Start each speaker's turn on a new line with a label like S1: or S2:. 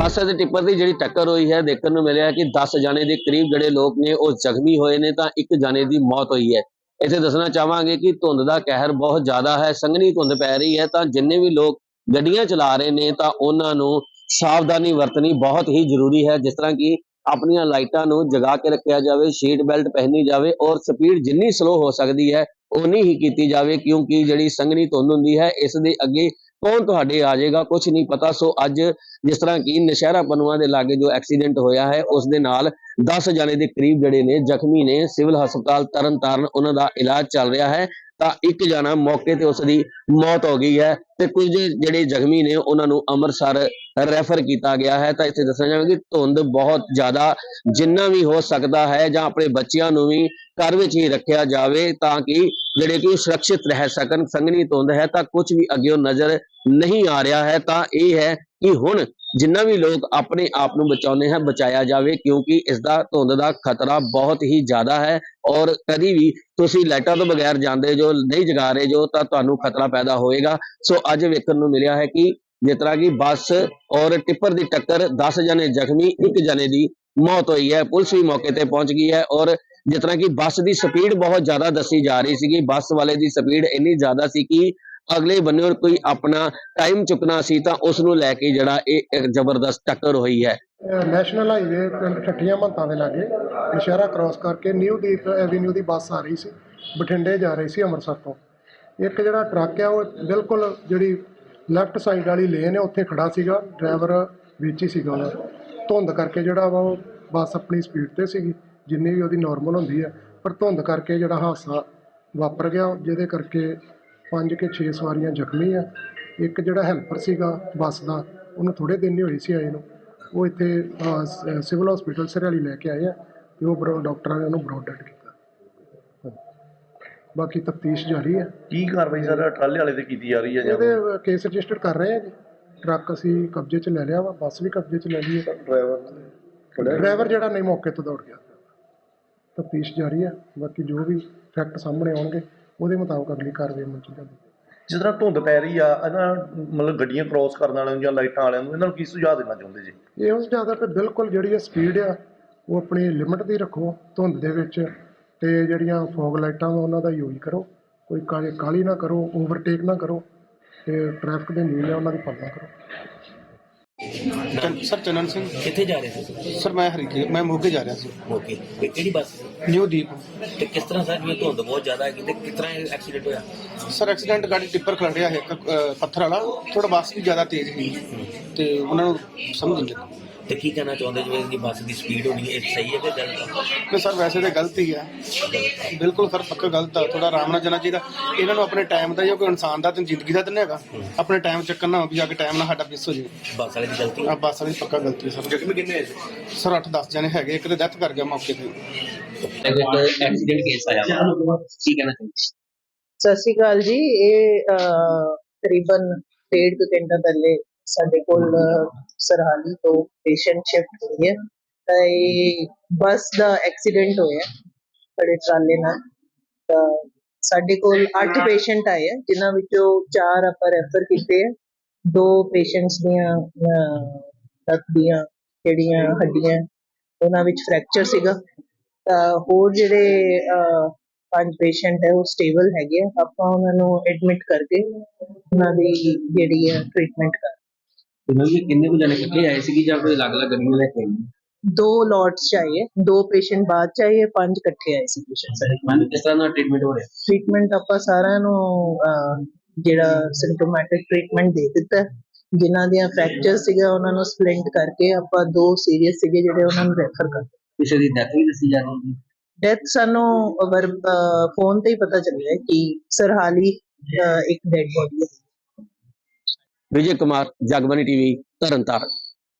S1: ਬੱਸ ਅਤੇ ਟਿੱਪਰ ਦੀ ਜਿਹੜੀ ਟੱਕਰ ਹੋਈ ਹੈ, ਦੇਖਣ ਨੂੰ ਮਿਲਿਆ ਕਿ 10 ਜਾਣੇ ਦੇ ਕਰੀਬ ਜਿਹੜੇ ਲੋਕ ਨੇ, ਉਹ ਜ਼ਖਮੀ ਹੋਏ ਨੇ, ਤਾਂ ਇੱਕ ਜਾਣੇ ਦੀ ਮੌਤ ਹੋਈ ਹੈ। ਇੱਥੇ ਦੱਸਣਾ ਚਾਹਾਂਗੇ ਕਿ ਧੁੰਦ ਦਾ ਕਹਿਰ ਬਹੁਤ ਜ਼ਿਆਦਾ ਹੈ, ਸੰਘਣੀ ਧੁੰਦ ਪੈ ਰਹੀ ਹੈ, ਤਾਂ ਜਿੰਨੇ ਵੀ ਲੋਕ ਗੱਡੀਆਂ ਚਲਾ ਰਹੇ ਨੇ, ਤਾਂ ਉਹਨਾਂ ਨੂੰ ਸਾਵਧਾਨੀ ਵਰਤਣੀ ਬਹੁਤ ਹੀ ਜ਼ਰੂਰੀ ਹੈ, ਜਿਸ ਤਰ੍ਹਾਂ ਕਿ ਆਪਣੀਆਂ ਲਾਈਟਾਂ ਨੂੰ ਜਗਾ ਕੇ ਰੱਖਿਆ ਜਾਵੇ, ਸੀਟ ਬੈਲਟ ਪਹਿਨੀ ਜਾਵੇ ਔਰ ਸਪੀਡ ਜਿੰਨੀ ਸਲੋ ਹੋ ਸਕਦੀ ਹੈ ਉਨੀ ਹੀ ਕੀਤੀ ਜਾਵੇ, ਕਿਉਂਕਿ ਜਿਹੜੀ ਸੰਘਣੀ ਧੁੰਦ ਹੁੰਦੀ ਹੈ, ਇਸ ਦੇ ਅੱਗੇ ਕੌਣ ਤੁਹਾਡੇ ਆ ਜਾਏਗਾ? ਕੁਝ ਨਹੀਂ ਪਤਾ। ਸੋ ਅੱਜ ਜਿਸ ਤਰ੍ਹਾਂ ਕਿ ਨਸ਼ਹਿਰਾ ਪਨੂਆ ਦੇ ਲਾਗੇ ਜੋ ਐਕਸੀਡੈਂਟ ਹੋਇਆ ਹੈ, ਉਸ ਦੇ ਨਾਲ 10 ਜਣੇ ਦੇ ਕਰੀਬ ਜਿਹੜੇ ਨੇ, ਜ਼ਖਮੀ ਨੇ। ਸਿਵਲ ਹਸਪਤਾਲ ਤਰਨਤਾਰਨ ਉਹਨਾਂ ਦਾ ਇਲਾਜ ਚੱਲ ਰਿਹਾ ਹੈ। ਤਾਂ ਇੱਕ ਜਣਾ ਮੌਕੇ ਤੇ ਉਸ ਦੀ ਮੌਤ ਹੋ ਗਈ ਹੈ ਤੇ ਕੁਝ ਜਿਹੜੇ ਜ਼ਖਮੀ ਨੇ ਉਹਨਾਂ ਨੂੰ ਅੰਮ੍ਰਿਤਸਰ ਰੈਫਰ ਕੀਤਾ ਗਿਆ ਹੈ ਤਾਂ ਇੱਥੇ ਦੱਸਿਆ ਜਾਵੇ ਕਿ ਧੁੰਦ ਬਹੁਤ ਜ਼ਿਆਦਾ ਜਿੰਨਾ ਵੀ ਹੋ ਸਕਦਾ ਹੈ ਜਾਂ ਆਪਣੇ ਬੱਚਿਆਂ ਨੂੰ ਵੀ ਘਰ ਵਿੱਚ ਹੀ ਰੱਖਿਆ ਜਾਵੇ ਤਾਂ ਕਿ ਜਿਹੜੇ ਕਿ ਉਹ ਸੁਰੱਖਿਅਤ ਰਹਿ ਸਕਣ। ਸੰਘਣੀ ਧੁੰਦ ਹੈ ਤਾਂ ਕੁਝ ਵੀ ਅੱਗੇ ਨਜ਼ਰ ਨਹੀਂ ਆ ਰਿਹਾ ਹੈ ਤਾਂ ਇਹ ਹੈ ਕਿ ਹੁਣ ਜਿੰਨਾ ਵੀ ਲੋਕ ਆਪਣੇ ਆਪ ਨੂੰ ਬਚਾਉਂਦੇ ਹਨ, ਬਚਾਇਆ ਜਾਵੇ, ਕਿਉਂਕਿ ਇਸ ਦਾ ਧੁੰਦ ਦਾ ਖਤਰਾ ਬਹੁਤ ਹੀ ਜ਼ਿਆਦਾ ਹੈ ਔਰ ਕਦੀ ਵੀ ਤੁਸੀਂ ਲਾਈਟਾਂ ਤੋਂ ਬਗੈਰ ਜਾਂਦੇ ਜੋ, ਨਹੀਂ ਜਗਾ ਰਹੇ ਜੋ, ਤਾਂ ਤੁਹਾਨੂੰ ਖਤਰਾ ਪੈਦਾ ਹੋਏਗਾ। ਸੋ ਅੱਜ ਵੇਖਣ ਨੂੰ ਮਿਲਿਆ ਹੈ ਕਿ ਜਿਸ ਤਰ੍ਹਾਂ ਕਿ ਬੱਸ ਔਰ ਟਿੱਪਰ ਦੀ ਟੱਕਰ 10 ਜਣੇ ਜ਼ਖਮੀ, ਇੱਕ ਜਣੇ ਦੀ ਮੌਤ ਹੋਈ ਹੈ। ਪੁਲਿਸ ਵੀ ਮੌਕੇ ਤੇ ਪਹੁੰਚ ਗਈ ਹੈ ਔਰ ਜਿਸ ਤਰ੍ਹਾਂ ਕਿ ਬੱਸ ਦੀ ਸਪੀਡ ਬਹੁਤ ਜ਼ਿਆਦਾ ਦੱਸੀ ਜਾ ਰਹੀ ਸੀਗੀ। ਬੱਸ ਵਾਲੇ ਦੀ ਸਪੀਡ ਇੰਨੀ ਜ਼ਿਆਦਾ ਸੀ ਕਿ ਅਗਲੇ ਬੰਨੇ ਕੋਈ ਆਪਣਾ ਟਾਈਮ ਚੁੱਕਣਾ ਸੀ ਤਾਂ ਉਸ ਨੂੰ ਲੈ ਕੇ ਜਿਹੜਾ ਇਹ ਜ਼ਬਰਦਸਤ ਟੱਕਰ ਹੋਈ ਹੈ।
S2: ਨੈਸ਼ਨਲ ਹਾਈਵੇ ਪਿੰਡ ਠੱਠੀਆਂ ਮਹੰਤਾਂ ਦੇ ਲਾਗੇ ਨਸ਼ਹਿਰਾ ਕ੍ਰਾਸ ਕਰਕੇ ਨਿਊ ਦੀਪ ਐਵੀਨਿਊ ਦੀ ਬੱਸ ਆ ਰਹੀ ਸੀ, ਬਠਿੰਡੇ ਜਾ ਰਹੀ ਸੀ ਅੰਮ੍ਰਿਤਸਰ ਤੋਂ। ਇੱਕ ਜਿਹੜਾ ਟਰੱਕ ਆ, ਉਹ ਬਿਲਕੁਲ ਜਿਹੜੀ ਲੈਫਟ ਸਾਈਡ ਵਾਲੀ ਲੇਨ ਹੈ ਉੱਥੇ ਖੜਾ ਸੀਗਾ ਡਰਾਈਵਰ ਵਿੱਚ ਹੀ ਸੀਗਾ ਉਹ। ਧੁੰਦ ਕਰਕੇ ਜਿਹੜਾ ਵਾ ਉਹ ਬੱਸ ਆਪਣੀ ਸਪੀਡ ਤੇ ਸੀਗੀ, ਜਿੰਨੀ ਵੀ ਉਹਦੀ ਨਾਰਮਲ ਹੁੰਦੀ ਹੈ ਪਰ ਧੁੰਦ ਕਰਕੇ ਜਿਹੜਾ ਹਾਦਸਾ ਵਾਪਰ ਗਿਆ, ਜਿਹਦੇ ਕਰਕੇ ਪੰਜ ਕੇ 6 ਸਵਾਰੀਆਂ ਜ਼ਖਮੀ ਆ। ਇੱਕ ਜਿਹੜਾ ਹੈਲਪਰ ਸੀਗਾ ਬੱਸ ਦਾ ਉਹਨੂੰ ਥੋੜੇ ਦਿਨ ਹੀ ਹੋਏ ਸੀ ਆਏ ਨੂੰ। ਉਹ ਇੱਥੇ ਸਿਵਲ ਹਸਪੀਟਲ ਸਰਿਆਲੀ ਲੈ ਕੇ ਆਏ ਆ ਤੇ ਉਹ ਬਰੋ ਡਾਕਟਰਾਂ ਨੇ ਉਹਨੂੰ ਬਰੋਡਡ ਕੀਤਾ। ਹਾਂਜੀ। ਬਾਕੀ ਤਫਤੀਸ਼ ਜਾਰੀ ਹੈ
S3: ਕੀ ਕਾਰਵਾਈ ਸਰ ਟਰਾਲੇ ਵਾਲੇ ਤੇ ਕੀਤੀ ਜਾ ਰਹੀ ਹੈ ਜਾਂ
S2: ਇਹਦੇ ਕੇਸ ਰਜਿਸਟਰ ਕਰ ਰਹੇ ਆ ਜੀ। ਟਰੱਕ ਅਸੀਂ ਕਬਜ਼ੇ 'ਚ ਲੈ ਲਿਆ ਵਾ ਬੱਸ ਵੀ ਕਬਜ਼ੇ 'ਚ ਲੈ ਲਈ ਹੈ
S3: ਡਰਾਈਵਰ
S2: ਡਰਾਈਵਰ ਜਿਹੜਾ ਨਹੀਂ ਮੌਕੇ ਤੋਂ ਦੌੜ ਗਿਆ। ਤਫਤੀਸ਼ ਜਾਰੀ ਹੈ ਬਾਕੀ ਜੋ ਵੀ ਫੈਕਟ ਸਾਹਮਣੇ ਆਉਣਗੇ। ਉਹਦੇ ਮੁਤਾਬਕ ਅਗਲੀ ਕਾਰਵਾਈ ਅਮਲ 'ਚ ਲਿਆਂਦੀ
S3: ਜਿਸ ਤਰ੍ਹਾਂ ਧੁੰਦ ਪੈ ਰਹੀ ਆ ਇਹਨਾਂ ਮਤਲਬ ਗੱਡੀਆਂ ਕ੍ਰਾਸ ਕਰਨ ਵਾਲਿਆਂ ਨੂੰ ਜਾਂ ਲਾਈਟਾਂ ਵਾਲਿਆਂ ਨੂੰ ਇਹਨਾਂ ਨੂੰ ਕੀ ਸੁਝਾਅ ਦੇਣਾ ਚਾਹੁੰਦੇ ਜੀ?
S2: ਇਹ ਉਸ ਜ਼ਿਆਦਾ ਤੇ ਬਿਲਕੁਲ ਜਿਹੜੀ ਸਪੀਡ ਆ ਉਹ ਆਪਣੀ ਲਿਮਟ ਦੀ ਰੱਖੋ ਧੁੰਦ ਦੇ ਵਿੱਚ ਤੇ ਜਿਹੜੀਆਂ ਫੌਗ ਲਾਈਟਾਂ ਵਾ ਉਹਨਾਂ ਦਾ ਯੂਜ਼ ਕਰੋ। ਕੋਈ ਕਾਲੀ ਕਾਲੀ ਨਾ ਕਰੋ ਓਵਰਟੇਕ ਨਾ ਕਰੋ ਤੇ ਟ੍ਰੈਫਿਕ ਦੇ ਨਿਯਮ ਆ ਉਹਨਾਂ ਦੀ ਪਾਲਣਾ ਕਰੋ।
S4: ਚੰਨ- ਸਰ ਚੰਨਨ ਸਿੰਘ।
S5: ਕਿੱਥੇ ਜਾ ਰਹੇ ਸੀ?
S4: ਸਰ ਮੈਂ ਹਰੀਕੇ ਮੈਂ ਮੋਗੇ ਜਾ ਰਿਹਾ ਸੀ।
S5: ਓਕੇ ਤੇ ਕਿਹੜੀ ਬੱਸ
S4: ਨਿਊ ਦੀਪ
S5: ਤੇ ਕਿਸ ਤਰ੍ਹਾਂ ਸਰ ਜਿਵੇਂ ਧੁੰਦ ਬਹੁਤ ਜ਼ਿਆਦਾ ਹੈ ਕਿਤੇ ਕਿਸ ਤਰ੍ਹਾਂ ਐਕਸੀਡੈਂਟ ਹੋਇਆ?
S4: ਸਰ ਐਕਸੀਡੈਂਟ ਗਾੜੀ ਟਿੱਪਰ ਖੜਿਆ ਹੈ ਇੱਕ ਅ, ਪੱਥਰ ਵਾਲਾ। ਥੋੜਾ ਬੱਸ ਵੀ ਜ਼ਿਆਦਾ ਤੇਜ਼ ਸੀ। ਤੇ ਉਹਨਾਂ ਨੂੰ ਸਮਝ ਨਹੀਂ ਲੱਗੀ
S5: ਤੇ ਕੀ ਕਹਿਣਾ ਚਾਹੁੰਦੇ ਜਿਵੇਂ ਇਹਦੀ ਬੱਸ ਦੀ ਸਪੀਡ ਹੋਣੀ ਇਹ ਸਹੀ ਹੈ ਕਿ ਗਲਤ ਹੈ?
S4: ਨਹੀਂ ਸਰ ਵੈਸੇ ਤਾਂ ਗਲਤ ਹੀ ਹੈ। ਬਿਲਕੁਲ ਸਰ ਪੱਕਾ ਗਲਤ ਆ। ਥੋੜਾ ਆਰਾਮ ਨਾਲ ਜਾਣਾ ਚਾਹੀਦਾ। ਇਹਨਾਂ ਨੂੰ ਆਪਣੇ ਟਾਈਮ ਦਾ ਜਾਂ ਕੋਈ ਇਨਸਾਨ ਦਾ ਤੇ ਜ਼ਿੰਦਗੀ ਦਾ ਤਾਂ ਨਹੀਂ ਹੈਗਾ। ਆਪਣੇ ਟਾਈਮ ਚੱਕਰ ਨਾ ਵੀ ਜਾ ਕੇ ਟਾਈਮ ਨਾਲ ਸਾਡਾ ਮਿਸ ਹੋ ਜਾਵੇ।
S5: ਬੱਸ ਵਾਲੇ ਦੀ ਗਲਤੀ
S4: ਆ ਬੱਸ ਵਾਲੀ ਪੱਕਾ ਗਲਤੀ ਹੈ ਸਰ।
S3: ਜ਼ਖਮੀ ਕਿੰਨੇ ਹੈ
S4: ਸਰ 8-10 ਜਣੇ ਹੈਗੇ। ਇੱਕ ਤੇ ਡੈਥ ਕਰ ਗਿਆ ਮੌਕੇ ਤੇ।
S5: ਐਕਸੀਡੈਂਟ ਕੇਸ ਆਇਆ ਵਾ। ਕੀ ਕਹਿਣਾ ਚਾਹੁੰਦੇ?
S6: ਸਤਿ ਸ਼੍ਰੀ ਅਕਾਲ ਜੀ। ਇਹ ਤਕਰੀਬਨ ਡੇਢ ਕੁ ਘੰਟਾ ਪਹਿਲੇ ਸਾਡੇ ਕੋਲ ਸਰਹਾਲੀ ਤੋਂ ਪੇਸ਼ੈਂਟ ਸ਼ਿਫਟ ਹੋਈ ਹੈ। ਤਾਂ ਇਹ ਬੱਸ ਦਾ ਐਕਸੀਡੈਂਟ ਹੋਇਆ ਬੜੇ ਟਰਾਲੇ ਨਾਲ। ਤਾਂ ਸਾਡੇ ਕੋਲ 8 ਪੇਸ਼ੈਂਟ ਆਏ ਆ ਜਿਨ੍ਹਾਂ ਵਿੱਚੋਂ 4 ਆਪਾਂ ਰੈਫਰ ਕੀਤੇ ਆ। ਦੋ ਪੇਸ਼ੈਂਟਸ ਦੀਆਂ ਲੱਤ ਦੀਆਂ ਜਿਹੜੀਆਂ ਹੱਡੀਆਂ ਉਹਨਾਂ ਵਿੱਚ ਫ੍ਰੈਕਚਰ ਸੀਗਾ। ਤਾਂ ਹੋਰ ਜਿਹੜੇ ਪੰਜ ਪੇਸ਼ੈਂਟ ਹੈ ਉਹ ਸਟੇਬਲ ਹੈਗੇ ਆ। ਆਪਾਂ ਉਹਨਾਂ ਨੂੰ ਐਡਮਿਟ ਕਰਕੇ ਉਹਨਾਂ ਦੀ ਜਿਹੜੀ ਹੈ ਟ੍ਰੀਟਮੈਂਟ ਕਰ
S1: ਇਹਨਾਂ ਦੇ ਕਿੰਨੇ ਕੁ ਜਣੇ ਇਕੱਠੇ ਆਏ ਸੀਗੇ ਜਾਂ ਕੋਈ ਅਲੱਗ-ਅਲੱਗ ਗੱਡੀਆਂ ਲੈ ਕੇ ਆਏ?
S6: ਦੋ ਲੋਟਸ ਚਾਹੀਏ ਦੋ ਪੇਸ਼ੈਂਟ ਬਾਅਦ ਚਾਹੀਏ ਪੰਜ ਇਕੱਠੇ ਆਏ ਸੀ ਪੇਸ਼ੈਂਟ
S1: ਮਨ ਕਿਸ ਤਰ੍ਹਾਂ ਦਾ ਟ੍ਰੀਟਮੈਂਟ ਹੋ ਰਿਹਾ?
S6: ਟ੍ਰੀਟਮੈਂਟ ਆਪਾਂ ਸਾਰਿਆਂ ਨੂੰ ਅਹ, ਜਿਹੜਾ ਸਿੰਪਟੋਮੈਟਿਕ ਟ੍ਰੀਟਮੈਂਟ ਦੇ ਦਿੱਤਾ। ਜਿਨ੍ਹਾਂ ਦੀਆਂ ਫ੍ਰੈਕਚਰ ਸੀਗਾ ਉਹਨਾਂ ਨੂੰ ਸਪਲਿੰਟ ਕਰਕੇ ਆਪਾਂ ਦੋ ਸੀਰੀਅਸ ਸੀਗੇ ਜਿਹੜੇ ਉਹਨਾਂ ਨੂੰ ਰੈਫਰ ਕਰ
S1: ਕਿਸੇ ਦੀ ਡੈਥ ਵੀ ਦੱਸੀ ਜਾ? ਰਹੀ ਹੈ
S6: ਡੈਥ ਸਾਨੂੰ ਅਗਰ ਫੋਨ ਤੇ ਹੀ ਪਤਾ ਚੱਲਿਆ ਕਿ ਸਰਹਾਲੀ ਅਹ, ਇੱਕ ਡੈਡ ਬੋਡੀ ਹੈ।
S1: ਵਿਜੇ ਕੁਮਾਰ ਜਗਬਾਨੀ ਟੀਵੀ ਤਰਨਤਾਰਨ